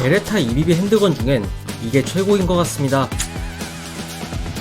베레타 EBB 핸드건 중엔 이게 최고인 것 같습니다.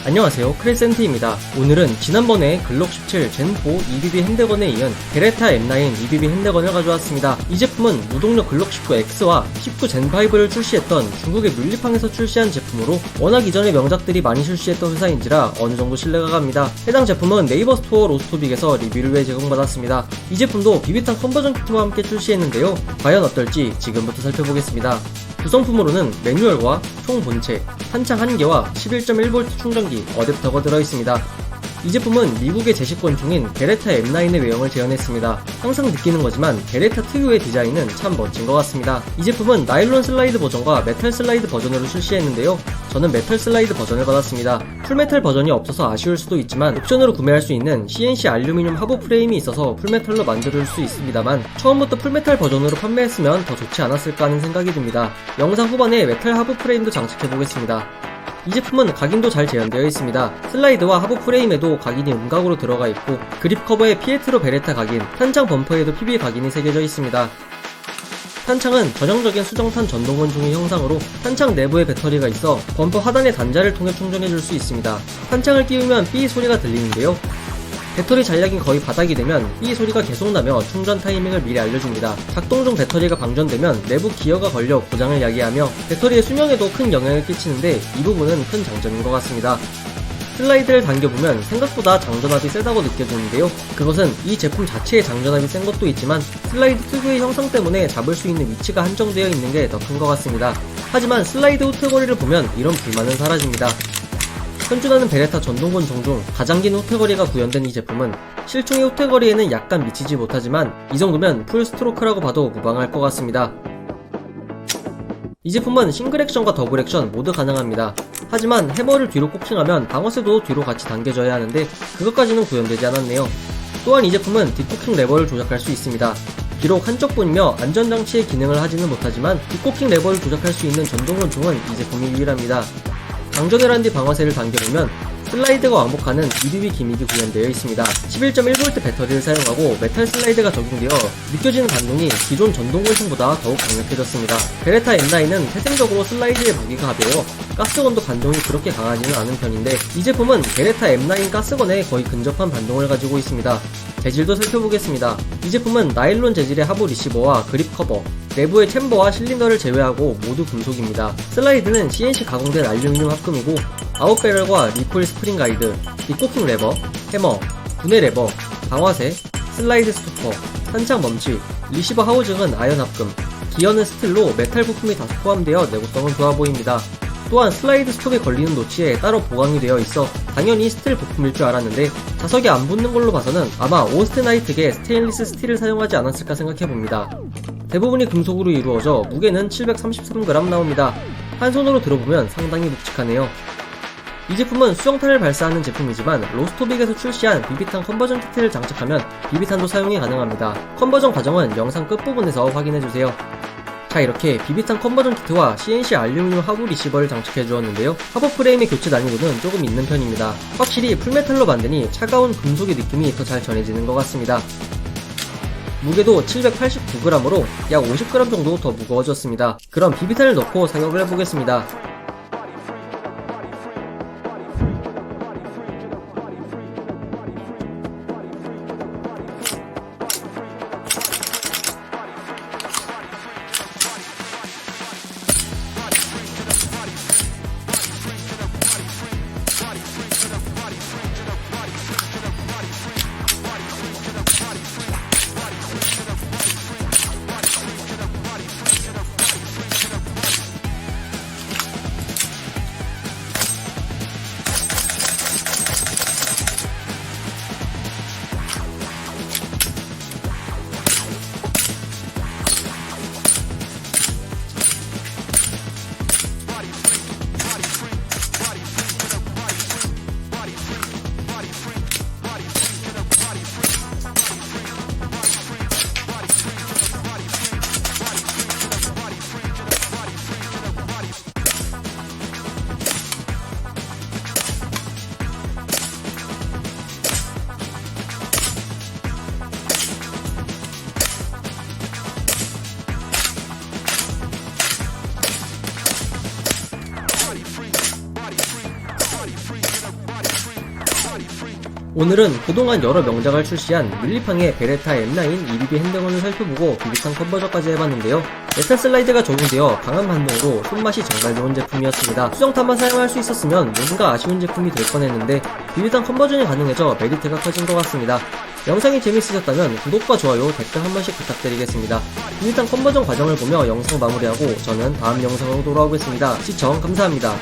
안녕하세요 크레센트입니다. 오늘은 지난번에 글록 17 젠4 EBB 핸드건에 이은 베레타 M9 EBB 핸드건을 가져왔습니다. 이 제품은 무동력 글록 19X와 19 젠5를 출시했던 중국의 뮬리팡에서 출시한 제품으로 워낙 이전의 명작들이 많이 출시했던 회사인지라 어느정도 신뢰가 갑니다. 해당 제품은 네이버 스토어 로스토빅에서 리뷰를 위해 제공받았습니다. 이 제품도 비비탄 컨버전 키트와 함께 출시했는데요. 과연 어떨지 지금부터 살펴보겠습니다. 구성품으로는 매뉴얼과 총 본체, 탄창 1개와 11.1V 충전기, 어댑터가 들어있습니다. 이 제품은 미국의 제시권 중인 베레타 M9의 외형을 재현했습니다. 항상 느끼는 거지만 베레타 특유의 디자인은 참 멋진 것 같습니다. 이 제품은 나일론 슬라이드 버전과 메탈 슬라이드 버전으로 출시했는데요. 저는 메탈 슬라이드 버전을 받았습니다. 풀메탈 버전이 없어서 아쉬울 수도 있지만 옵션으로 구매할 수 있는 CNC 알루미늄 하부 프레임이 있어서 풀메탈로 만들 수 있습니다만 처음부터 풀메탈 버전으로 판매했으면 더 좋지 않았을까 하는 생각이 듭니다. 영상 후반에 메탈 하부 프레임도 장착해 보겠습니다. 이 제품은 각인도 잘 재현되어 있습니다. 슬라이드와 하부 프레임에도 각인이 음각으로 들어가 있고 그립 커버에 피에트로 베레타 각인, 탄창 범퍼에도 PB 각인이 새겨져 있습니다. 탄창은 전형적인 수정탄 전동권중의 형상으로 탄창 내부에 배터리가 있어 범퍼 하단의 단자를 통해 충전해줄 수 있습니다. 탄창을 끼우면 삐 소리가 들리는데요. 배터리 잔량이 거의 바닥이 되면 삐 소리가 계속 나며 충전 타이밍을 미리 알려줍니다. 작동 중 배터리가 방전되면 내부 기어가 걸려 고장을 야기하며 배터리의 수명에도 큰 영향을 끼치는데 이 부분은 큰 장점인 것 같습니다. 슬라이드를 당겨보면 생각보다 장전압이 세다고 느껴지는데요. 그것은 이 제품 자체의 장전압이 센 것도 있지만 슬라이드 특유의 형상 때문에 잡을 수 있는 위치가 한정되어 있는 게 더 큰 것 같습니다. 하지만 슬라이드 후퇴거리를 보면 이런 불만은 사라집니다. 현존하는 베레타 전동권종 중 가장 긴 후퇴거리가 구현된 이 제품은 실총의 후퇴거리에는 약간 미치지 못하지만 이 정도면 풀 스트로크라고 봐도 무방할 것 같습니다. 이 제품은 싱글 액션과 더블 액션 모두 가능합니다. 하지만 해머를 뒤로 꼽칭하면 방어쇠도 뒤로 같이 당겨져야 하는데 그것까지는 구현되지 않았네요. 또한 이 제품은 뒷코킹 레버를 조작할 수 있습니다. 비록 한쪽뿐이며 안전장치의 기능을 하지는 못하지만 뒷코킹 레버를 조작할 수 있는 전동 권총은 이 제품이 유일합니다. 장전을 한 뒤 방어쇠를 당겨보면 슬라이드가 왕복하는 EBB 기믹이 구현되어 있습니다. 11.1V 배터리를 사용하고 메탈 슬라이드가 적용되어 느껴지는 반동이 기존 전동 권총보다 더욱 강력해졌습니다. 베레타 M9은 태생적으로 슬라이드의 무게가 가벼워 가스건도 반동이 그렇게 강하지는 않은 편인데 이 제품은 베레타 M9 가스건에 거의 근접한 반동을 가지고 있습니다. 재질도 살펴보겠습니다. 이 제품은 나일론 재질의 하부 리시버와 그립 커버, 내부의 챔버와 실린더를 제외하고 모두 금속입니다. 슬라이드는 CNC 가공된 알루미늄 합금이고 아웃배럴과 리플 스프링 가이드, 리코킹 레버, 해머, 분해 레버, 방화쇠, 슬라이드 스토퍼, 탄창 멈추, 리시버 하우징은 아연 합금, 기어는 스틸로 메탈 부품이 다수 포함되어 내구성은 좋아 보입니다. 또한 슬라이드 스톱에 걸리는 노치에 따로 보강이 되어 있어 당연히 스틸 부품일 줄 알았는데 자석에 안 붙는 걸로 봐서는 아마 오스트나이트계 스테인리스 스틸을 사용하지 않았을까 생각해봅니다. 대부분이 금속으로 이루어져 무게는 733g 나옵니다. 한 손으로 들어보면 상당히 묵직하네요. 이 제품은 수정탄을 발사하는 제품이지만 로스토빅에서 출시한 비비탄 컨버전 키트를 장착하면 비비탄도 사용이 가능합니다. 컨버전 과정은 영상 끝부분에서 확인해주세요. 자 이렇게 비비탄 컨버전 키트와 CNC 알루미늄 하부 리시버를 장착해 주었는데요. 하부 프레임의 교체 난이도는 조금 있는 편입니다. 확실히 풀메탈로 만드니 차가운 금속의 느낌이 더 잘 전해지는 것 같습니다. 무게도 789g으로 약 50g 정도 더 무거워졌습니다. 그럼 비비탄을 넣고 사용을 해보겠습니다. 오늘은 그동안 여러 명작을 출시한 밀리팡의 베레타 M9 EBB 핸드건을 살펴보고 비비탄 컨버전까지 해봤는데요. 메탈 슬라이드가 적용되어 강한 반동으로 손맛이 정말 좋은 제품이었습니다. 수정탄만 사용할 수 있었으면 뭔가 아쉬운 제품이 될 뻔했는데 비비탄 컨버전이 가능해져 메리트가 커진 것 같습니다. 영상이 재밌으셨다면 구독과 좋아요, 댓글 한 번씩 부탁드리겠습니다. 비비탄 컨버전 과정을 보며 영상 마무리하고 저는 다음 영상으로 돌아오겠습니다. 시청 감사합니다.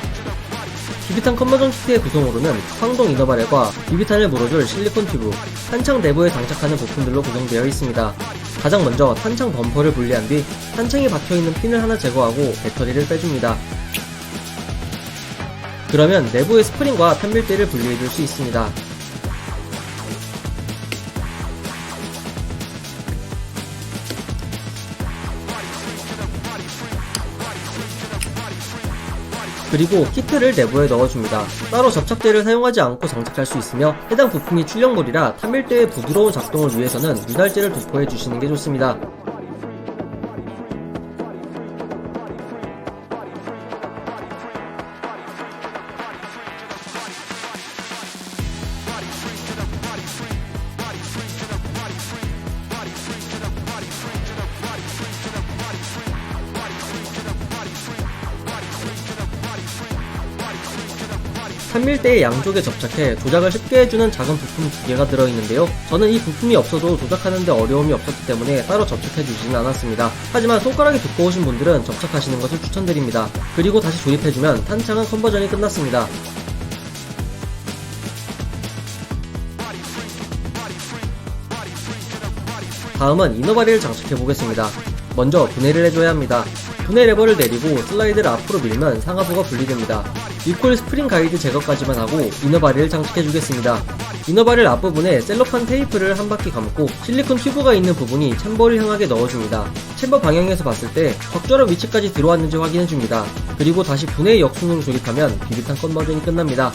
비비탄 컨버전 키트의 구성으로는 황동 이너바렐과 비비탄을 물어줄 실리콘 튜브, 탄창 내부에 장착하는 부품들로 구성되어 있습니다. 가장 먼저 탄창 범퍼를 분리한 뒤 탄창이 박혀있는 핀을 하나 제거하고 배터리를 빼줍니다. 그러면 내부의 스프링과 탄밀대를 분리해줄 수 있습니다. 그리고 키트를 내부에 넣어줍니다. 따로 접착제를 사용하지 않고 장착할 수 있으며 해당 부품이 출력물이라 탄밀대의 부드러운 작동을 위해서는 미달재를 도포해 주시는 게 좋습니다. 탄밀대의 양쪽에 접착해 조작을 쉽게 해주는 작은 부품 두 개가 들어있는데요. 저는 이 부품이 없어도 조작하는데 어려움이 없었기 때문에 따로 접착해 주지는 않았습니다. 하지만 손가락이 두꺼우신 분들은 접착하시는 것을 추천드립니다. 그리고 다시 조립해주면 탄창은 컨버전이 끝났습니다. 다음은 이너바리를 장착해 보겠습니다. 먼저 분해를 해줘야 합니다. 분해 레버를 내리고 슬라이드를 앞으로 밀면 상하부가 분리됩니다. 리콜 스프링 가이드 제거까지만 하고 이너바리를 장착해 주겠습니다. 이너바릴 앞부분에 셀로판 테이프를 한 바퀴 감고 실리콘 튜브가 있는 부분이 챔버를 향하게 넣어줍니다. 챔버 방향에서 봤을 때 적절한 위치까지 들어왔는지 확인해줍니다. 그리고 다시 분해의 역순으로 조립하면 비비탄 컨버전이 끝납니다.